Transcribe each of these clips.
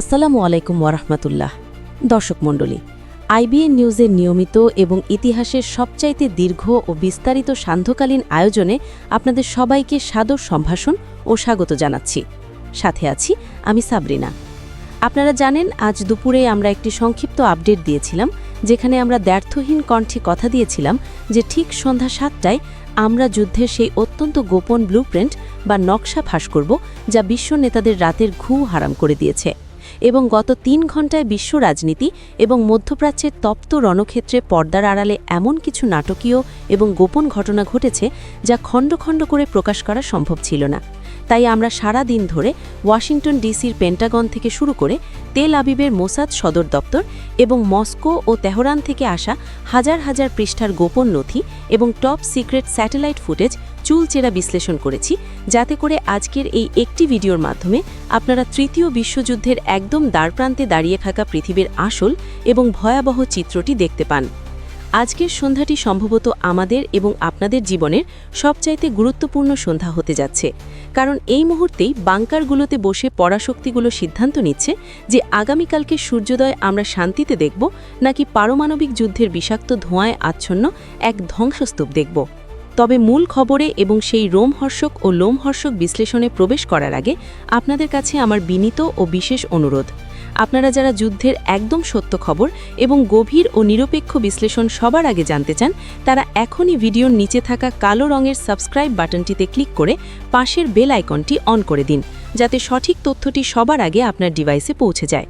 আসসালামু আলাইকুম ওয়ারহমতুল্লাহ। দর্শক মণ্ডলী, আইবিএন নিউজের নিয়মিত এবং ইতিহাসের সবচাইতে দীর্ঘ ও বিস্তারিত সান্ধ্যকালীন আয়োজনে আপনাদের সবাইকে সাদর সম্ভাষণ ও স্বাগত জানাচ্ছি। সাথে আছি আমি সাবরিনা। আপনারা জানেন, আজ দুপুরে আমরা একটি সংক্ষিপ্ত আপডেট দিয়েছিলাম, যেখানে আমরা দ্ব্যর্থহীন কণ্ঠে কথা দিয়েছিলাম যে ঠিক সন্ধ্যা সাতটায় আমরা যুদ্ধের সেই অত্যন্ত গোপন ব্লুপ্রিন্ট বা নকশা ফাঁস করব, যা বিশ্ব নেতাদের রাতের ঘু হারাম করে দিয়েছে। এবং গত তিন ঘণ্টায় বিশ্ব রাজনীতি এবং মধ্যপ্রাচ্যের তপ্ত রণক্ষেত্রে পর্দার আড়ালে এমন কিছু নাটকীয় এবং গোপন ঘটনা ঘটেছে যা খণ্ড খণ্ড করে প্রকাশ করা সম্ভব ছিল না। তাই আমরা সারা দিন ধরে ওয়াশিংটন ডিসির পেন্টাগন থেকে শুরু করে তেল আবিবের মোসাদ সদর দপ্তর এবং মস্কো ও তেহরান থেকে আসা হাজার হাজার পৃষ্ঠার গোপন নথি এবং টপ সিক্রেট স্যাটেলাইট ফুটেজ চুলচেরা বিশ্লেষণ করেছি, যাতে করে আজকের এই একটি ভিডিওর মাধ্যমে আপনারা তৃতীয় বিশ্বযুদ্ধের একদম দ্বারপ্রান্তে দাঁড়িয়ে থাকা পৃথিবীর আসল এবং ভয়াবহ চিত্রটি দেখতে পান। আজকের সন্ধ্যাটি সম্ভবত আমাদের এবং আপনাদের জীবনের সবচাইতে গুরুত্বপূর্ণ সন্ধ্যা হতে যাচ্ছে, কারণ এই মুহূর্তেই বাংকারগুলোতে বসে পরাশক্তিগুলো সিদ্ধান্ত নিচ্ছে যে আগামীকালকে সূর্যোদয় আমরা শান্তিতে দেখব, নাকি পারমাণবিক যুদ্ধের বিষাক্ত ধোঁয়ায় আচ্ছন্ন এক ধ্বংসস্তূপ দেখব। তবে মূল খবরে এবং সেই রোমহর্ষক ও লোমহর্ষক বিশ্লেষণে প্রবেশ করার আগে আপনাদের কাছে আমার বিনীত ও বিশেষ অনুরোধ। আপনারা যারা যুদ্ধের একদম সত্য খবর এবং গভীর ও নিরপেক্ষ বিশ্লেষণ সবার আগে জানতে চান, তারা এখনই ভিডিওর নিচে থাকা কালো রঙের সাবস্ক্রাইব বাটনটিতে ক্লিক করে পাশের বেল আইকনটি অন করে দিন, যাতে সঠিক তথ্যটি সবার আগে আপনার ডিভাইসে পৌঁছে যায়।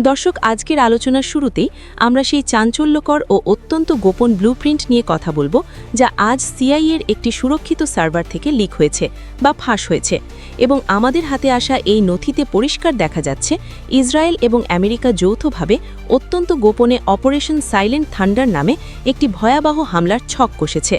দর্শক, আজকের আলোচনার শুরুতেই আমরা সেই চাঞ্চল্যকর ও অত্যন্ত গোপন ব্লুপ্রিন্ট নিয়ে কথা বলব, যা আজ সিআইএর একটি সুরক্ষিত সার্ভার থেকে লিক হয়েছে বা ফাঁস হয়েছে এবং আমাদের হাতে আসা এই নথিতে পরিষ্কার দেখা যাচ্ছে ইসরায়েল এবং আমেরিকা যৌথভাবে অত্যন্ত গোপনে অপারেশন সাইলেন্ট থান্ডার নামে একটি ভয়াবহ হামলার ছক কষেছে।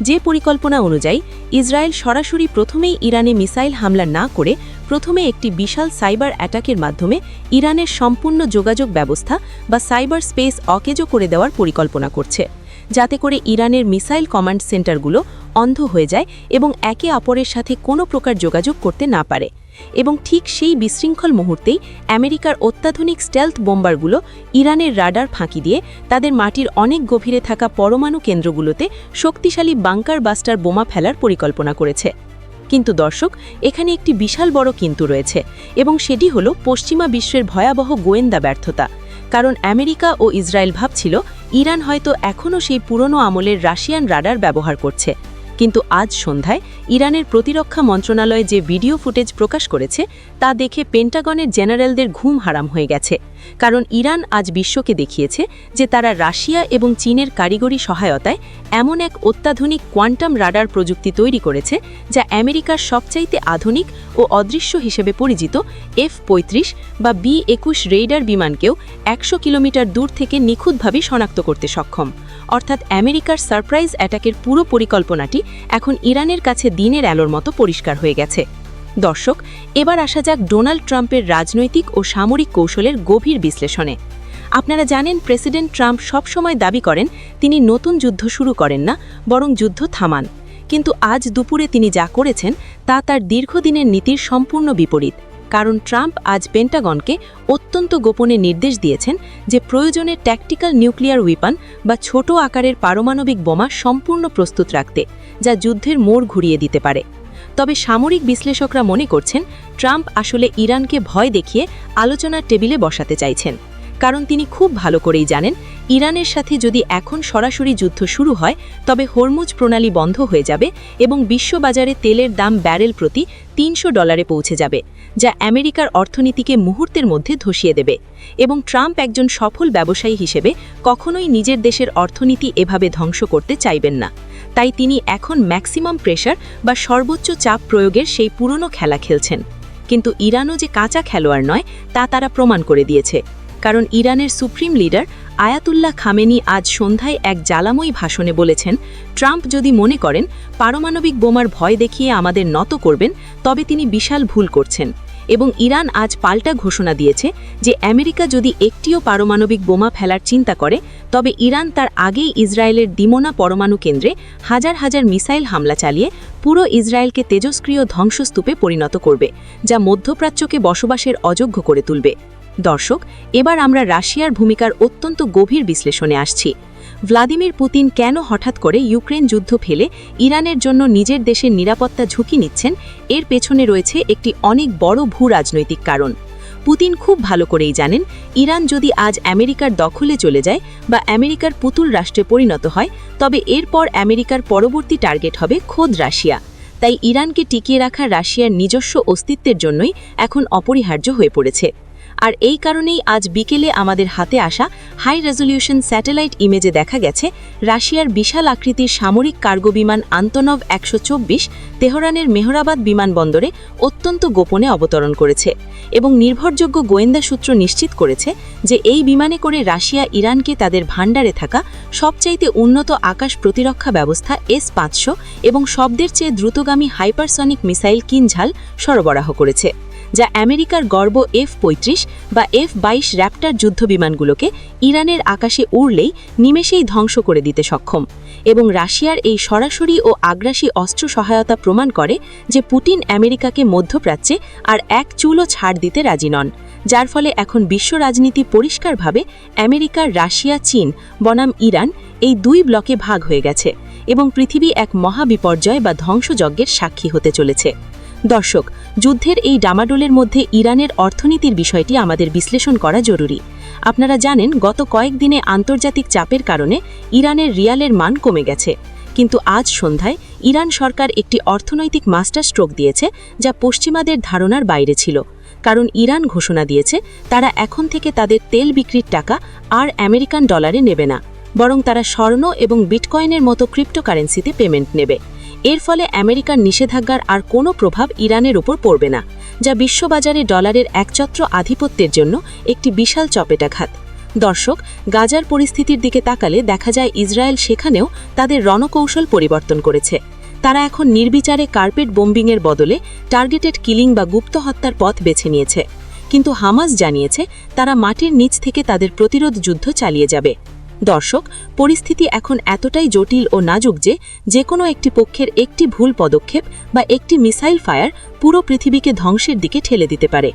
যে পরিকল্পনা অনুযায়ী, ইসরায়েল সরাসরি প্রথমেই ইরানে মিসাইল হামলা না করে প্রথমে একটি বিশাল সাইবার অ্যাটাকের মাধ্যমে ইরানের সম্পূর্ণ যোগাযোগ ব্যবস্থা বা সাইবার স্পেস অকেজো করে দেওয়ার পরিকল্পনা করছে, যাতে করে ইরানের মিসাইল কমান্ড সেন্টারগুলো অন্ধ হয়ে যায় এবং একে অপরের সাথে কোনো প্রকার যোগাযোগ করতে না পারে। এবং ঠিক সেই বিশৃঙ্খল মুহূর্তেই আমেরিকার অত্যাধুনিক স্টেলথ বোম্বারগুলো ইরানের রাডার ফাঁকি দিয়ে তাদের মাটির অনেক গভীরে থাকা পরমাণু কেন্দ্রগুলোতে শক্তিশালী বাংকার বাস্টার বোমা ফেলার পরিকল্পনা করেছে। কিন্তু দর্শক, এখানে একটি বিশাল বড় কিন্তু রয়েছে এবং সেটি হল পশ্চিমা বিশ্বের ভয়াবহ গোয়েন্দা ব্যর্থতা। কারণ আমেরিকা ও ইসরায়েল ভাবছিল, ইরান হয়তো এখনও সেই পুরনো আমলের রাশিয়ান রাডার ব্যবহার করছে। কিন্তু আজ সন্ধ্যায় ইরানের প্রতিরক্ষা মন্ত্রণালয় যে ভিডিও ফুটেজ প্রকাশ করেছে, তা দেখে পেন্টাগনের জেনারেলদের ঘুম হারাম হয়ে গেছে। কারণ ইরান আজ বিশ্বকে দেখিয়েছে যে তারা রাশিয়া এবং চীনের কারিগরি সহায়তায় এমন এক অত্যাধুনিক কোয়ান্টাম রাডার প্রযুক্তি তৈরি করেছে যা আমেরিকার সবচাইতে আধুনিক ও অদৃশ্য হিসেবে পরিচিত এফ পঁয়ত্রিশ বা বি একুশ রেইডার বিমানকেও একশো কিলোমিটার দূর থেকে নিখুঁতভাবে শনাক্ত করতে সক্ষম। অর্থাৎ আমেরিকার সারপ্রাইজ অ্যাটাকের পুরো পরিকল্পনাটি এখন ইরানের কাছে দিনের আলোর মতো পরিষ্কার হয়ে গেছে। দর্শক, এবার আসা যাক ডোনাল্ড ট্রাম্পের রাজনৈতিক ও সামরিক কৌশলের গভীর বিশ্লেষণে। আপনারা জানেন, প্রেসিডেন্ট ট্রাম্প সবসময় দাবি করেন, তিনি নতুন যুদ্ধ শুরু করেন না, বরং যুদ্ধ থামান। কিন্তু আজ দুপুরে তিনি যা করেছেন, তা তার দীর্ঘদিনের নীতির সম্পূর্ণ বিপরীত। কারণ ট্রাম্প আজ পেন্টাগনকে অত্যন্ত গোপনে নির্দেশ দিয়েছেন যে প্রয়োজনে ট্যাকটিক্যাল নিউক্লিয়ার উইপান বা ছোট আকারের পারমাণবিক বোমা সম্পূর্ণ প্রস্তুত রাখতে, যা যুদ্ধের মোড় ঘুরিয়ে দিতে পারে। তবে সামরিক বিশ্লেষকরা মনে করছেন, ট্রাম্প আসলে ইরানকে ভয় দেখিয়ে আলোচনার টেবিলে বসাতে চাইছেন। কারণ তিনি খুব ভালো করেই জানেন, ইরানের সাথে যদি এখন সরাসরি যুদ্ধ শুরু হয়, তবে হরমুজ প্রণালী বন্ধ হয়ে যাবে এবং বিশ্ববাজারে তেলের দাম ব্যারেল প্রতি তিনশো ডলারে পৌঁছে যাবে, যা আমেরিকার অর্থনীতিকে মুহূর্তের মধ্যে ধসিয়ে দেবে। এবং ট্রাম্প একজন সফল ব্যবসায়ী হিসেবে কখনোই নিজের দেশের অর্থনীতি এভাবে ধ্বংস করতে চাইবেন না। তাই তিনি এখন ম্যাক্সিমাম প্রেশার বা সর্বোচ্চ চাপ প্রয়োগের সেই পুরনো খেলা খেলছেন। কিন্তু ইরানও যে কাঁচা খেলোয়াড় নয়, তা তারা প্রমাণ করে দিয়েছে। কারণ ইরানের সুপ্রিম লিডার আয়াতুল্লাহ খামেনি আজ সন্ধ্যায় এক জ্বালাময়ী ভাষণে বলেছেন, ট্রাম্প যদি মনে করেন, পারমাণবিক বোমার ভয় দেখিয়ে আমাদের নত করবেন, তবে তিনি বিশাল ভুল করছেন। এবং ইরান আজ পাল্টা ঘোষণা দিয়েছে যে আমেরিকা যদি একটিও পারমাণবিক বোমা ফেলার চিন্তা করে, তবে ইরান তার আগেই ইসরায়েলের দিমোনা পরমাণু কেন্দ্রে হাজার হাজার মিসাইল হামলা চালিয়ে পুরো ইসরায়েলকে তেজস্ক্রিয় ধ্বংসস্তূপে পরিণত করবে, যা মধ্যপ্রাচ্যকে বসবাসের অযোগ্য করে তুলবে। দর্শক, এবার আমরা রাশিয়ার ভূমিকার অত্যন্ত গভীর বিশ্লেষণে আসছি। ভ্লাদিমির পুতিন কেন হঠাৎ করে ইউক্রেন যুদ্ধ ফেলে ইরানের জন্য নিজের দেশের নিরাপত্তা ঝুঁকি নিচ্ছেন, এর পেছনে রয়েছে একটি অনেক বড় ভূ রাজনৈতিক কারণ। পুতিন খুব ভালো করেই জানেন, ইরান যদি আজ আমেরিকার দখলে চলে যায় বা আমেরিকার পুতুল রাষ্ট্রে পরিণত হয়, তবে এরপর আমেরিকার পরবর্তী টার্গেট হবে খোদ রাশিয়া। তাই ইরানকে টিকিয়ে রাখা রাশিয়ার নিজস্ব অস্তিত্বের জন্যই এখন অপরিহার্য হয়ে পড়েছে। আর এই কারণেই আজ বিকেলে আমাদের হাতে আসা হাই রেজলিউশন স্যাটেলাইট ইমেজে দেখা গেছে রাশিয়ার বিশাল আকৃতির সামরিক কার্গো বিমান আন্তনভ একশো চব্বিশ তেহরানের মেহরাবাদ বিমানবন্দরে অত্যন্ত গোপনে অবতরণ করেছে এবং নির্ভরযোগ্য গোয়েন্দা সূত্র নিশ্চিত করেছে যে এই বিমানে করে রাশিয়া ইরানকে তাদের ভাণ্ডারে থাকা সবচাইতে উন্নত আকাশ প্রতিরক্ষা ব্যবস্থা এস পাঁচশো এবং শব্দের চেয়ে দ্রুতগামী হাইপারসনিক মিসাইল কিনঝাল সরবরাহ করেছে। যা আমেরিকার গর্ব এফ পঁয়ত্রিশ বা এফ বাইশ র্যাপ্টার যুদ্ধবিমানগুলোকে ইরানের আকাশে উড়লেই নিমেষেই ধ্বংস করে দিতে সক্ষম। এবং রাশিয়ার এই সরাসরি ও আগ্রাসী অস্ত্র সহায়তা প্রমাণ করে যে পুটিন আমেরিকাকে মধ্যপ্রাচ্যে আর এক চুলও ছাড় দিতে রাজি নন, যার ফলে এখন বিশ্ব রাজনীতি পরিষ্কারভাবে আমেরিকার রাশিয়া, চীন, বনাম ইরান এই দুই ব্লকে ভাগ হয়ে গেছে এবং পৃথিবী এক মহাবিপর্যয় বা ধ্বংসযজ্ঞের সাক্ষী হতে চলেছে। দর্শক যুদ্ধের এই ডামাডোলের মধ্যে ইরানের অর্থনীতির বিষয়টি আমাদের বিশ্লেষণ করা জরুরি। আপনারা জানেন, গত কয়েকদিনে আন্তর্জাতিক চাপের কারণে ইরানের রিয়ালের মান কমে গেছে। কিন্তু আজ সন্ধ্যায় ইরান সরকার একটি অর্থনৈতিক মাস্টার স্ট্রোক দিয়েছে যা পশ্চিমাদের ধারণার বাইরে ছিল। কারণ ইরান ঘোষণা দিয়েছে, তারা এখন থেকে তাদের তেল বিক্রির টাকা আর আমেরিকান ডলারে নেবে না। বরং তারা স্বর্ণ এবং বিটকয়েনের মতো ক্রিপ্টোকারেন্সিতে পেমেন্ট নেবে। এর ফলে আমেরিকার নিষেধাজ্ঞার আর কোনো প্রভাব ইরানের ওপর পড়বে না, যা বিশ্ববাজারে ডলারের একচত্র আধিপত্যের জন্য একটি বিশাল চপেটাঘাত। দর্শক, গাজার পরিস্থিতির দিকে তাকালে দেখা যায় ইসরায়েল সেখানেও তাদের রণকৌশল পরিবর্তন করেছে। তারা এখন নির্বিচারে কার্পেট বোম্বিংয়ের বদলে টার্গেটেড কিলিং বা গুপ্ত হত্যার পথ বেছে নিয়েছে। কিন্তু হামাস জানিয়েছে, তারা মাটির নিচ থেকে তাদের প্রতিরোধ যুদ্ধ চালিয়ে যাবে। দর্শক, পরিস্থিতি এখন এতটাই জটিল ও নাজুক যে যে কোনো একটি পক্ষের একটি ভুল পদক্ষেপ বা একটি মিসাইল ফায়ার পুরো পৃথিবীকে ধ্বংসের দিকে ঠেলে দিতে পারে।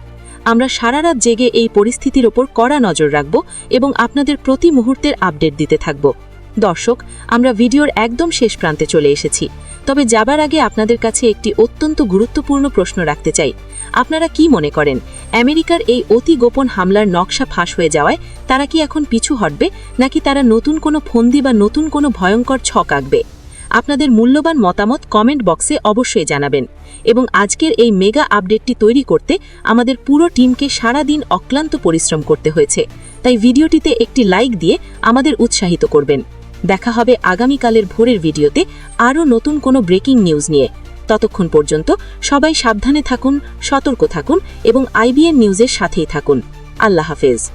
আমরা সারা রাত জেগে এই পরিস্থিতির ওপর কড়া নজর রাখব এবং আপনাদের প্রতি মুহূর্তের আপডেট দিতে থাকব। দর্শক, আমরা ভিডিওর একদম শেষ প্রান্তে চলে এসেছি। তবে যাবার আগে আপনাদের কাছে একটি অত্যন্ত গুরুত্বপূর্ণ প্রশ্ন রাখতে চাই। আপনারা কি মনে করেন, আমেরিকার এই অতি গোপন হামলার নকশা ফাঁস হয়ে যাওয়ায় তারা কি এখন পিছু হটবে, নাকি তারা নতুন কোনো ফন্দি বা নতুন কোনো ভয়ঙ্কর ছক আঁকবে? আপনাদের মূল্যবান মতামত কমেন্ট বক্সে অবশ্যই জানাবেন এবং আজকের এই মেগা আপডেটটি তৈরি করতে আমাদের পুরো টিমকে সারা দিন অক্লান্ত পরিশ্রম করতে হয়েছে। তাই ভিডিওটিতে একটি লাইক দিয়ে আমাদের উৎসাহিত করবেন। দেখা হবে আগামীকালের ভোরের ভিডিওতে আরও নতুন কোনো ব্রেকিং নিউজ নিয়ে। ততক্ষণ পর্যন্ত সবাই সাবধানে থাকুন, সতর্ক থাকুন এবং আইবিএন নিউজের সাথেই থাকুন। আল্লাহ হাফেজ।